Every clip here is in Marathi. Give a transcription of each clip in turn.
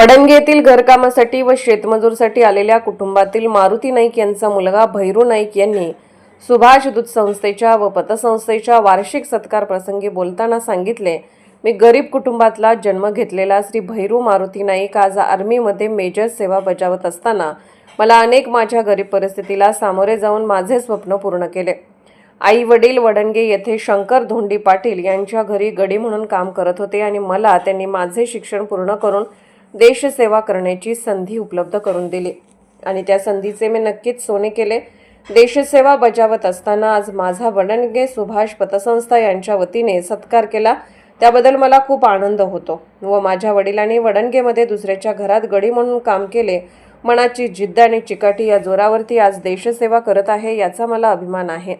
वडंगे येथील घरकामासाठी व शेतमजूरसाठी आलेल्या कुटुंबातील मारुती नाईक यांचा मुलगा भैरू नाईक यांनी सुभाष दूध संस्थेच्या व पतसंस्थेच्या वार्षिक सत्कार प्रसंगी बोलताना सांगितले मी गरीब कुटुंबातला जन्म घेतलेला श्री भैरू मारुती नाईक आज आर्मीमध्ये मेजर सेवा बजावत असताना मला अनेक माझ्या गरीब परिस्थितीला सामोरे जाऊन माझे स्वप्न पूर्ण केले. आई वडील वडणगे येथे शंकर धोंडी पाटील यांच्या घरी गडी म्हणून काम करत होते आणि मला त्यांनी माझे शिक्षण पूर्ण करून देशसेवा करण्याची संधी उपलब्ध करून दिली. आणि त्या संधीचे मी नक्कीच सोने केले. देशसेवा बजावत असताना आज माझा वडणगे सुभाष पतसंस्था यांच्या वतीने सत्कार केला. त्याबद्दल मला खूप आनंद होतो व माझ्या वडिलांनी वडणगेमध्ये दुसऱ्याच्या घरात गडी म्हणून काम केले. मनाची जिद्द आणि चिकाटी या जोरावरती आज देशसेवा करत आहे याचा मला अभिमान आहे.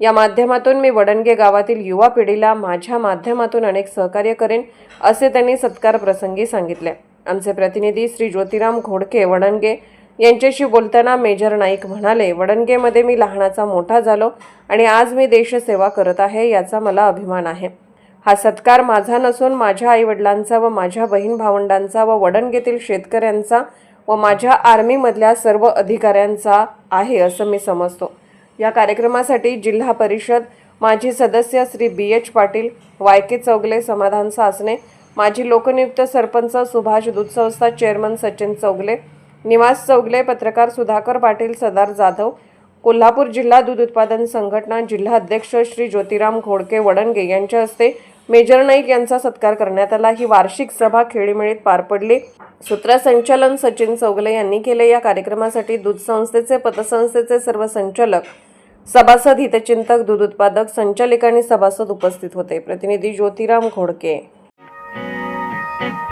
या माध्यमातून मी वडणगे गावातील युवा पिढीला माझ्या माध्यमातून अनेक सहकार्य करेन असे त्यांनी सत्कार प्रसंगी सांगितले. आमचे प्रतिनिधी श्री ज्योतिराम घोडके वडणगे यांच्याशी बोलताना मेजर नाईक म्हणाले वडणगेमध्ये मी लहानाचा मोठा झालो आणि आज मी देशसेवा करत आहे याचा मला अभिमान आहे. हा सत्कार माझा नसून माझ्या आईवडिलांचा व माझ्या बहीण भावंडांचा व वडणगेतील शेतकऱ्यांचा व माझ्या आर्मीमधल्या सर्व अधिकाऱ्यांचा आहे असं मी समजतो. या कार्यक्रमासाठी जिल्हा परिषद माजी सदस्य Shri B H Patil YK Chougule Samadhan Sasane माजी लोकनियुक्त सरपंच सुभाष दूध संस्था चेअरमन सचिन चौगले निवास चौगले पत्रकार सुधाकर पाटील सदार जाधव कोल्हापूर जिल्हा दूध उत्पादन संघटना जिल्हा अध्यक्ष श्री ज्योतिराम घोडके वडणगे यांच्या हस्ते मेजर नाईक यांचा सत्कार करण्यात आला. ही वार्षिक सभा खेळीमेळीत पार पडली. सूत्रसंचालन सचिन चौगले यांनी केले. या कार्यक्रमासाठी दूध संस्थेचे पतसंस्थेचे सर्व संचालक सभासद हितचिंतक दूध उत्पादक संचालिक आणि सभासद उपस्थित होते. प्रतिनिधी ज्योतिराम घोडके. Thank you.